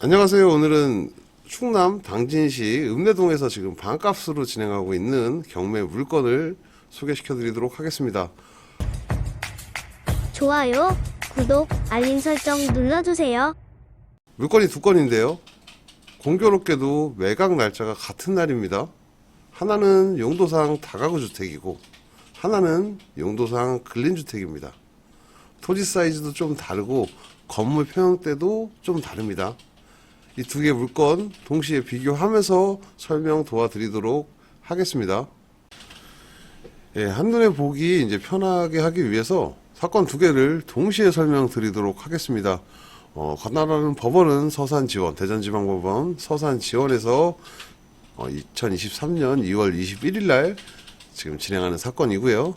안녕하세요. 오늘은 충남 당진시 읍내동에서 지금 반값으로 진행하고 있는 경매 물건을 소개시켜 드리도록 하겠습니다. 좋아요, 구독, 알림 설정 눌러주세요. 물건이 두 건인데요. 공교롭게도 매각 날짜가 같은 날입니다. 하나는 용도상 다가구 주택이고 하나는 용도상 근린 주택입니다. 토지 사이즈도 좀 다르고 건물 평형대도 좀 다릅니다. 이 두 개 물건 동시에 비교하면서 설명 도와드리도록 하겠습니다. 예, 한눈에 보기 이제 편하게 하기 위해서 사건 두 개를 동시에 설명드리도록 하겠습니다. 어, 관할하는 법원은 서산지원, 대전지방법원 서산지원에서 어, 2023년 2월 21일 날 지금 진행하는 사건이고요.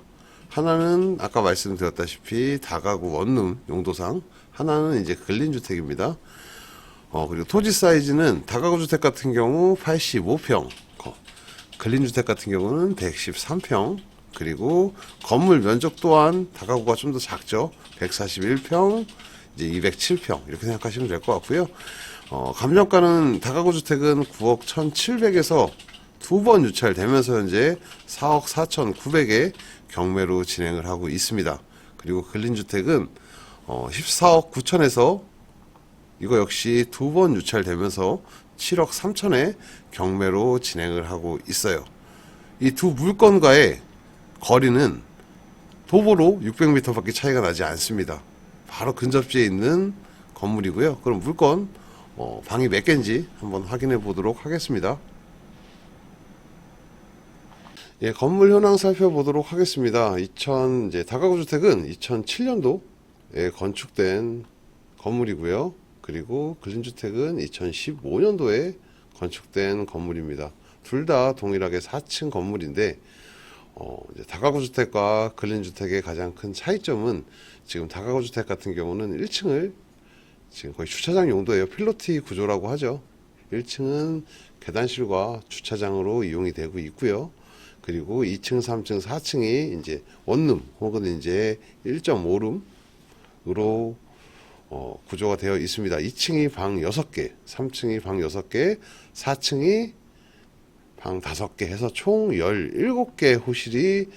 하나는 아까 말씀드렸다시피 다가구 원룸 용도상, 하나는 이제 근린주택입니다. 어, 그리고 토지 사이즈는 다가구 주택 같은 경우 85평, 근린 주택 같은 경우는 113평, 그리고 건물 면적 또한 다가구가 좀 더 작죠. 141평, 이제 207평 이렇게 생각하시면 될 것 같고요. 어, 감정가는 다가구 주택은 9억 1,700에서 두 번 유찰되면서 현재 4억 4,900에 경매로 진행을 하고 있습니다. 그리고 근린주택은 어, 14억 9천에서 이거 역시 두 번 유찰되면서 7억 3천에 경매로 진행을 하고 있어요. 이 두 물건과의 거리는 도보로 600m밖에 차이가 나지 않습니다. 바로 근접지에 있는 건물이고요. 그럼 물건 어, 방이 몇 개인지 한번 확인해 보도록 하겠습니다. 예, 건물 현황 살펴보도록 하겠습니다. 2000 이제 다가구 주택은 2007년도에 건축된 건물이고요. 그리고 근린주택은 2015년도에 건축된 건물입니다. 둘 다 동일하게 4층 건물인데 어, 다가구 주택과 근린 주택의 가장 큰 차이점은 지금 다가구 주택 같은 경우는 1층을 지금 거의 주차장 용도예요. 필로티 구조라고 하죠. 1층은 계단실과 주차장으로 이용이 되고 있고요. 그리고 2층, 3층, 4층이 이제 원룸 혹은 이제 1.5룸으로 어, 구조가 되어 있습니다. 2층이 방 6개, 3층이 방 6개, 4층이 방 5개 해서 총 17개 호실이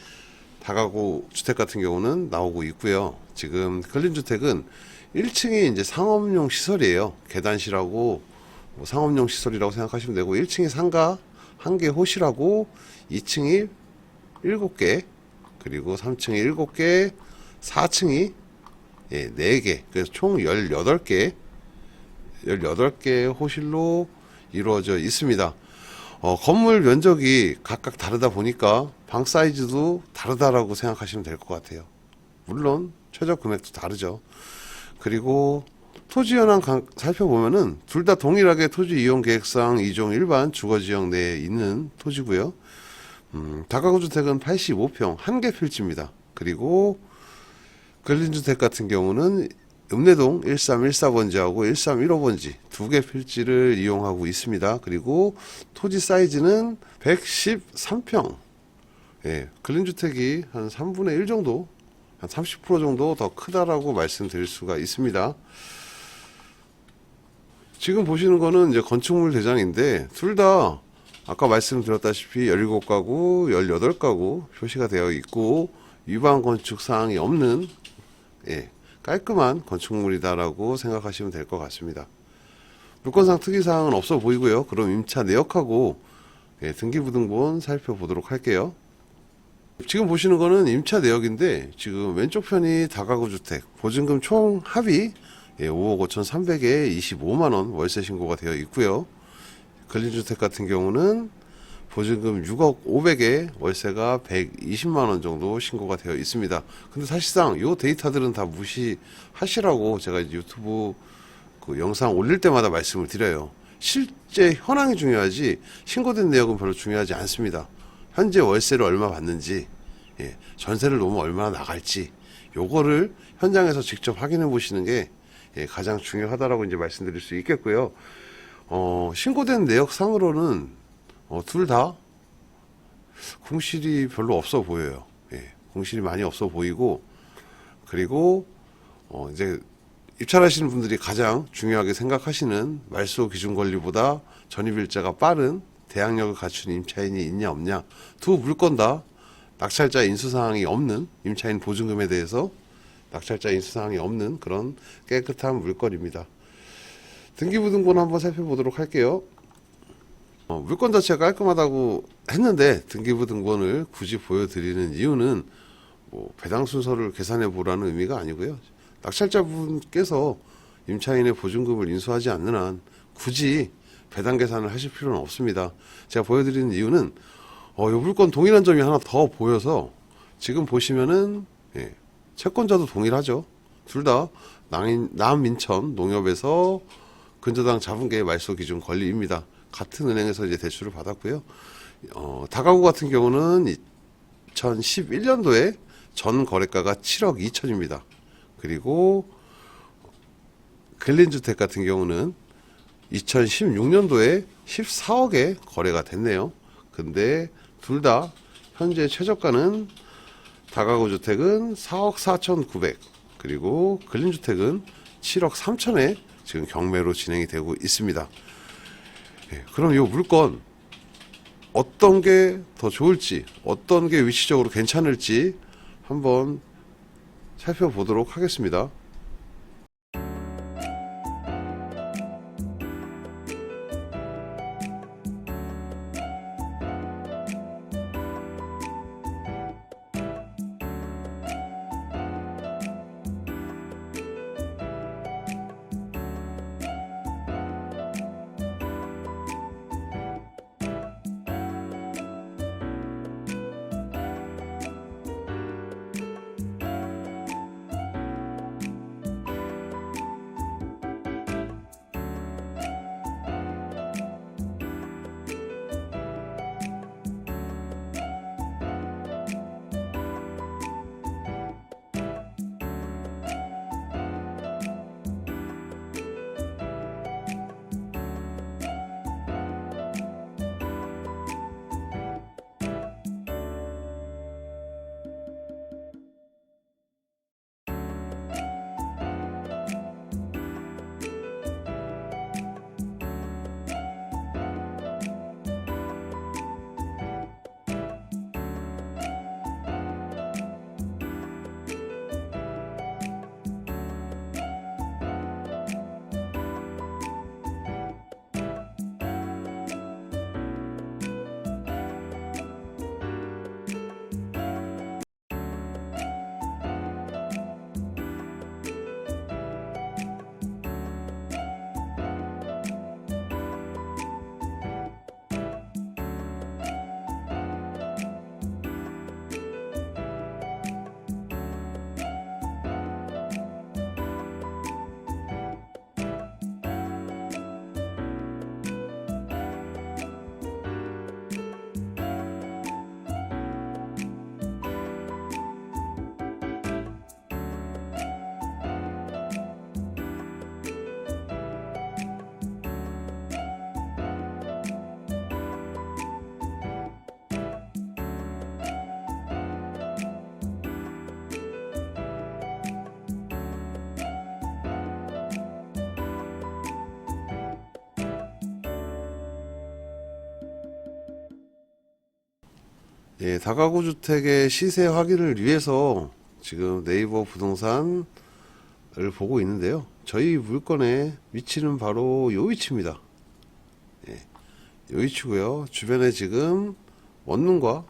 다가구 주택 같은 경우는 나오고 있고요. 지금 근린주택은 1층이 이제 상업용 시설이에요. 계단실하고 뭐 상업용 시설이라고 생각하시면 되고 1층이 상가 한 개 호실하고 2층이 7개 그리고 3층이 7개 4층이 예, 4개 그래서 총 18개 18개 호실로 이루어져 있습니다. 어, 건물 면적이 각각 다르다 보니까 방 사이즈도 다르다라고 생각하시면 될 것 같아요. 물론 최저 금액도 다르죠. 그리고 토지 현황 강- 살펴보면은 둘 다 동일하게 토지 이용 계획상 2종 일반 주거 지역 내에 있는 토지고요. 음, 다가구 주택은 85평 한 개 필지입니다. 그리고 근린주택 같은 경우는 읍내동 1314번지하고 1315번지 두 개 필지를 이용하고 있습니다. 그리고 토지 사이즈는 113평. 예, 근린주택이 한 3분의 1 정도, 한 30% 정도 더 크다라고 말씀드릴 수가 있습니다. 지금 보시는 거는 이제 건축물 대장인데 둘 다 아까 말씀드렸다시피 17가구, 18가구 표시가 되어 있고 위반 건축 사항이 없는 예, 깔끔한 건축물이다라고 생각하시면 될 것 같습니다. 물건상 특이사항은 없어 보이고요. 그럼 임차 내역하고 예, 등기부등본 살펴보도록 할게요. 지금 보시는 거는 임차 내역인데 지금 왼쪽 편이 다가구 주택 보증금 총 합의 예, 5억 5,300에 25만 원 월세 신고가 되어 있고요. 근린주택 같은 경우는 보증금 6억 500에 월세가 120만 원 정도 신고가 되어 있습니다. 근데 사실상 이 데이터들은 다 무시하시라고 제가 유튜브 그 영상 올릴 때마다 말씀을 드려요. 실제 현황이 중요하지 신고된 내역은 별로 중요하지 않습니다. 현재 월세를 얼마 받는지, 예, 전세를 놓으면 얼마나 나갈지, 요거를 현장에서 직접 확인해 보시는 게 예, 가장 중요하다라고 이제 말씀드릴 수 있겠고요. 어, 신고된 내역상으로는 어, 둘 다 공실이 별로 없어 보여요. 예, 공실이 많이 없어 보이고 그리고 어, 이제 입찰하시는 분들이 가장 중요하게 생각하시는 말소 기준 권리보다 전입 일자가 빠른 대항력을 갖춘 임차인이 있냐 없냐 두 물건 다 낙찰자 인수 사항이 없는 임차인 보증금에 대해서 낙찰자 인수 사항이 없는 그런 깨끗한 물건입니다. 등기부등본 한번 살펴보도록 할게요. 어, 물건 자체가 깔끔하다고 했는데 등기부등본을 굳이 보여드리는 이유는 뭐 배당 순서를 계산해 보라는 의미가 아니고요. 낙찰자분께서 임차인의 보증금을 인수하지 않는 한 굳이 배당 계산을 하실 필요는 없습니다. 제가 보여드리는 이유는 어, 이 물건 동일한 점이 하나 더 보여서 지금 보시면은 예, 채권자도 동일하죠. 둘 다 남인천 농협에서 근저당 게 말소 기준 권리입니다. 같은 은행에서 이제 대출을 받았고요. 어, 다가구 같은 경우는 2011년도에 전 거래가가 7억 2천입니다. 그리고 근린주택 같은 경우는 2016년도에 14억에 거래가 됐네요. 근데 둘 다 현재 최저가는 다가구 주택은 4억 4천9백 그리고 근린주택은 7억 3천에 지금 경매로 진행이 되고 있습니다. 예, 그럼 이 물건 어떤 게 더 좋을지, 어떤 게 위치적으로 괜찮을지 한번 살펴보도록 하겠습니다. 예, 다가구 주택의 시세 확인을 위해서 지금 네이버 부동산을 보고 있는데요. 저희 물건의 위치는 바로 요 위치입니다. 예, 요 위치고요. 주변에 지금 원룸과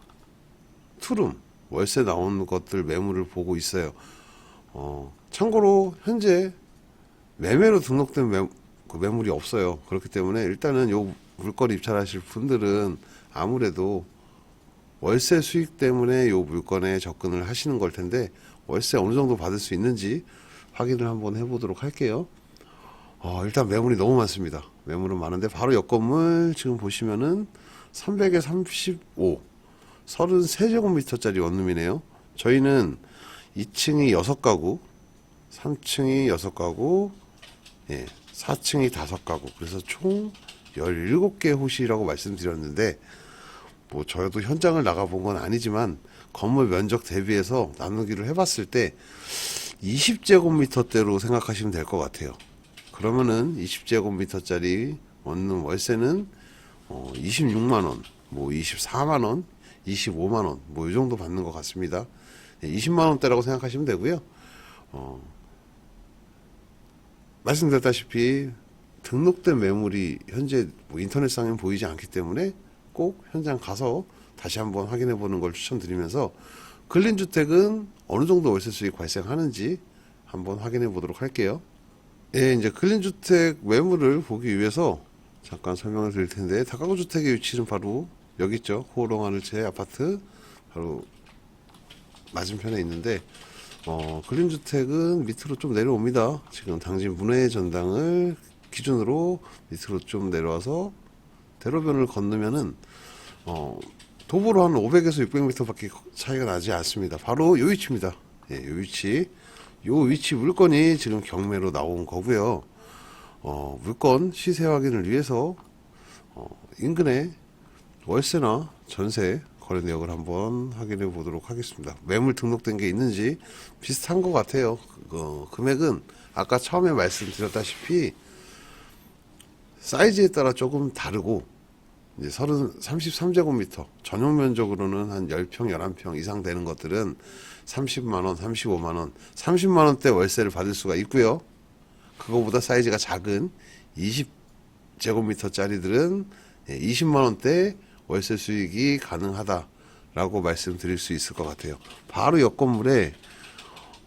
투룸 월세 나오는 것들 매물을 보고 있어요. 어, 참고로 현재 매매로 등록된 매, 그 매물이 없어요. 그렇기 때문에 일단은 요 물건 입찰하실 분들은 아무래도 월세 수익 때문에 요 물건에 접근을 하시는 걸 텐데 월세 어느 정도 받을 수 있는지 확인을 한번 해보도록 할게요. 어, 일단 매물이 너무 많습니다. 매물은 많은데 바로 옆 건물 지금 보시면은 300에 35, 33제곱미터짜리 원룸이네요. 저희는 2층이 6가구, 3층이 6가구, 예, 4층이 5가구. 그래서 총 17개 호실이라고 말씀드렸는데 뭐 저도 현장을 나가본 건 아니지만 건물 면적 대비해서 나누기를 해봤을 때 20제곱미터대로 생각하시면 될 것 같아요. 그러면은 20제곱미터짜리 얻는 월세는 어, 26만원, 뭐 24만원, 25만원, 뭐 이 정도 받는 것 같습니다. 20만원대라고 생각하시면 되고요. 어, 말씀드렸다시피 등록된 매물이 현재 뭐 인터넷상에 보이지 않기 때문에 꼭 현장 가서 다시 한번 확인해 보는 걸 추천드리면서 근린 주택은 어느 정도 월세 수익 발생하는지 한번 확인해 보도록 할게요. 예, 이제 근린 주택 매물을 보기 위해서 잠깐 설명을 드릴 텐데 다가구 주택의 위치는 바로 여기 있죠. 호롱 하늘 제 아파트 바로 맞은편에 있는데 어, 근린주택은 밑으로 좀 내려옵니다. 지금 당진 문화의 전당을 기준으로 밑으로 좀 내려와서 대로변을 건너면은 어, 도보로 한 500에서 600m밖에 차이가 나지 않습니다. 바로 요 위치입니다. 예, 요 위치. 요 위치 물건이 지금 경매로 나온 거고요. 어, 물건 시세 확인을 위해서 어, 인근에 월세나 전세 거래 내역을 한번 확인해 보도록 하겠습니다. 매물 등록된 게 있는지 비슷한 것 같아요. 어, 금액은 아까 처음에 말씀드렸다시피 사이즈에 따라 조금 다르고 이제 30, 33제곱미터 전용 면적으로는 한 10평, 11평 이상 되는 것들은 30만 원, 35만 원, 30만 원대 월세를 받을 수가 있고요. 그거보다 사이즈가 작은 20제곱미터짜리들은 20만 원대 월세 수익이 가능하다라고 말씀드릴 수 있을 것 같아요. 바로 옆 건물에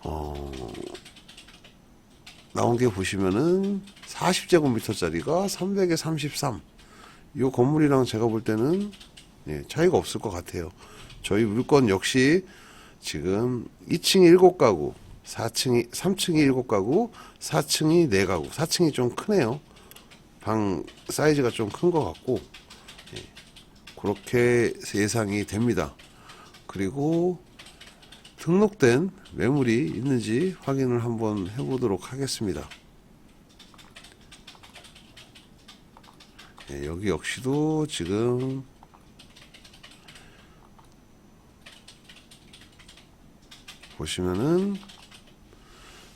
어, 나온 게 보시면은 40제곱미터짜리가 300에 33. 이 건물이랑 제가 볼 때는 예, 차이가 없을 것 같아요. 저희 물건 역시 지금 2층이 7가구, 4층이 3층이 7가구, 4층이 4가구. 4층이 좀 크네요. 방 사이즈가 좀 큰 것 같고 예, 그렇게 예상이 됩니다. 그리고 등록된 매물이 있는지 확인을 한번 해보도록 하겠습니다. 예, 여기 역시도 지금 보시면은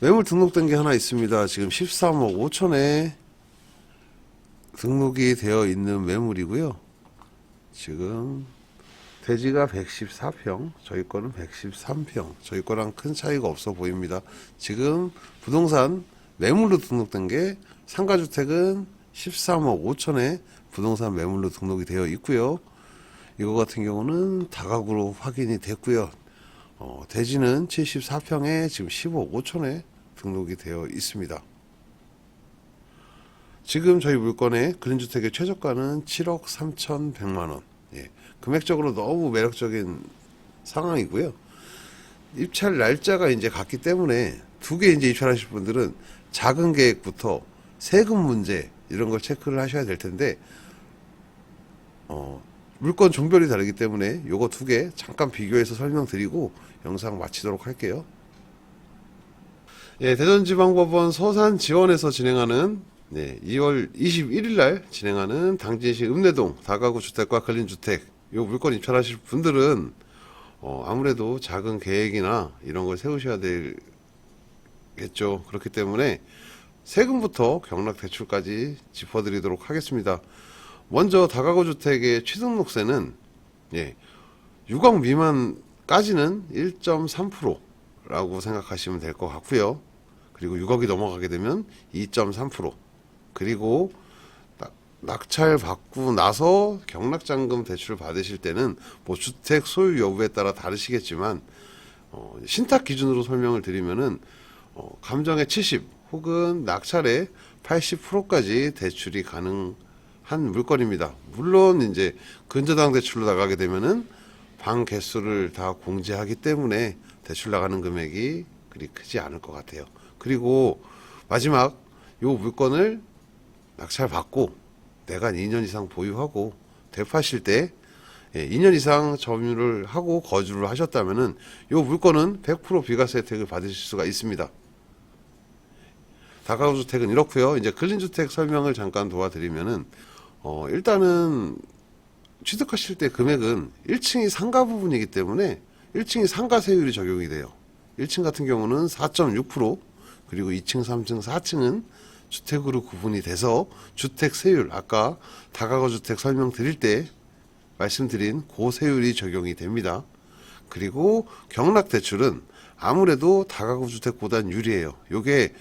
매물 등록된 게 하나 있습니다. 지금 13억 5천에 등록이 되어 있는 매물이고요. 지금 대지가 114평, 저희 거는 113평. 저희 거랑 큰 차이가 없어 보입니다. 지금 부동산 매물로 등록된 게 상가주택은 13억 5천에 부동산 매물로 등록이 되어 있고요. 이거 같은 경우는 다가구로 확인이 됐고요. 어, 대지는 74평에 지금 15억 5천에 등록이 되어 있습니다. 지금 저희 물건의 그린주택의 최저가는 7억 3,100만 원. 예, 금액적으로 너무 매력적인 상황이고요. 입찰 날짜가 이제 갔기 때문에 두 개 이제 입찰하실 분들은 작은 계획부터 세금 문제 이런 걸 체크를 하셔야 될 텐데 어, 물건 종별이 다르기 때문에 요거 두 개 잠깐 비교해서 설명드리고 영상 마치도록 할게요. 예, 대전지방법원 서산지원에서 진행하는 네, 2월 21일 날 진행하는 당진시 읍내동 다가구 주택과 근린 주택 요 물건 입찰하실 분들은 어, 아무래도 작은 계획이나 이런 걸 세우셔야 되겠죠. 그렇기 때문에 세금부터 경락 대출까지 짚어드리도록 하겠습니다. 먼저 다가구 주택의 취등록세는 예, 6억 미만까지는 1.3%라고 생각하시면 될 것 같고요. 그리고 6억이 넘어가게 되면 2.3% 그리고 낙- 낙찰 받고 나서 경락잔금 대출 받으실 때는 뭐 주택 소유 여부에 따라 다르시겠지만 어, 신탁 기준으로 설명을 드리면은 어, 감정의 70 혹은 낙찰의 80%까지 대출이 가능한 물건입니다. 물론 이제 근저당 대출로 나가게 되면은 방 개수를 다 공제하기 때문에 대출 나가는 금액이 그리 크지 않을 것 같아요. 그리고 마지막 요 물건을 낙찰 받고 내가 2년 이상 보유하고 되파실 때 예, 2년 이상 점유를 하고 거주를 하셨다면은 요 물건은 100% 비과세 혜택을 받으실 수가 있습니다. 다가구 주택은 이렇고요. 이제 근린주택 설명을 잠깐 도와드리면은 어, 일단은 취득하실 때 금액은 1층이 상가 부분이기 때문에 1층이 상가 세율이 적용이 돼요. 1층 같은 경우는 4.6% 그리고 2층, 3층, 4층은 주택으로 구분이 돼서 주택 세율 아까 다가구 주택 설명 드릴 때 말씀드린 고세율이 적용이 됩니다. 그리고 경락 대출은 아무래도 다가구 주택보단 유리해요. 요게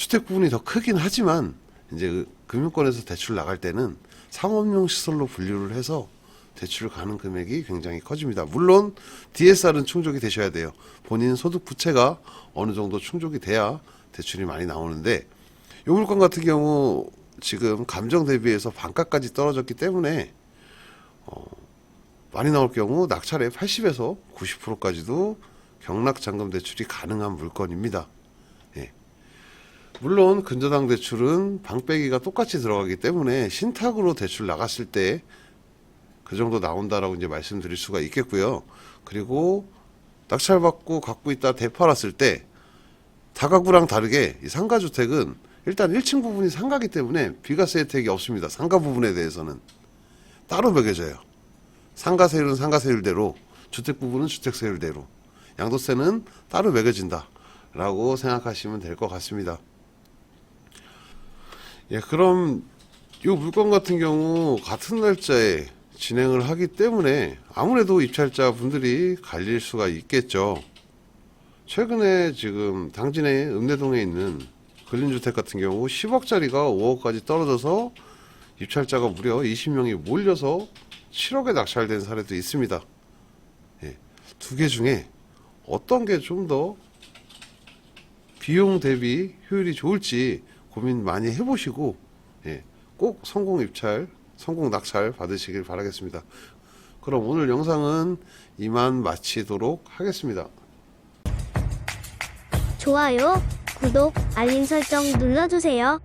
주택 부분이 더 크긴 하지만 이제 그 금융권에서 대출 나갈 때는 상업용 시설로 분류를 해서 대출 가는 금액이 굉장히 커집니다. 물론 DSR은 충족이 되셔야 돼요. 본인 소득 부채가 어느 정도 충족이 돼야 대출이 많이 나오는데 요 물건 같은 경우 지금 감정 대비해서 반가까지 떨어졌기 때문에 어, 많이 나올 경우 낙찰의 80에서 90%까지도 경락 잔금 대출이 가능한 물건입니다. 예. 물론 근저당 대출은 방빼기가 똑같이 들어가기 때문에 신탁으로 대출 나갔을 때 그 정도 나온다라고 이제 말씀드릴 수가 있겠고요. 그리고 낙찰받고 갖고 있다 되팔았을 때 다가구랑 다르게 이 상가 주택은 일단 1층 부분이 상가기 때문에 비과세 혜택이 없습니다. 상가 부분에 대해서는 따로 매겨져요. 상가세율은 상가세율대로 주택 부분은 주택세율대로 양도세는 따로 매겨진다라고 생각하시면 될 것 같습니다. 예, 그럼 이 물건 같은 경우 같은 날짜에 진행을 하기 때문에 아무래도 입찰자 분들이 갈릴 수가 있겠죠. 최근에 지금 당진의 읍내동에 있는 근린주택 같은 경우 10억짜리가 5억까지 떨어져서 입찰자가 무려 20명이 몰려서 7억에 낙찰된 사례도 있습니다. 예, 두 개 중에 어떤 게 좀 더 비용 대비 효율이 좋을지 고민 많이 해보시고 예, 꼭 성공 입찰, 성공 낙찰 받으시길 바라겠습니다. 그럼 오늘 영상은 이만 마치도록 하겠습니다. 좋아요, 구독, 알림 설정 눌러주세요.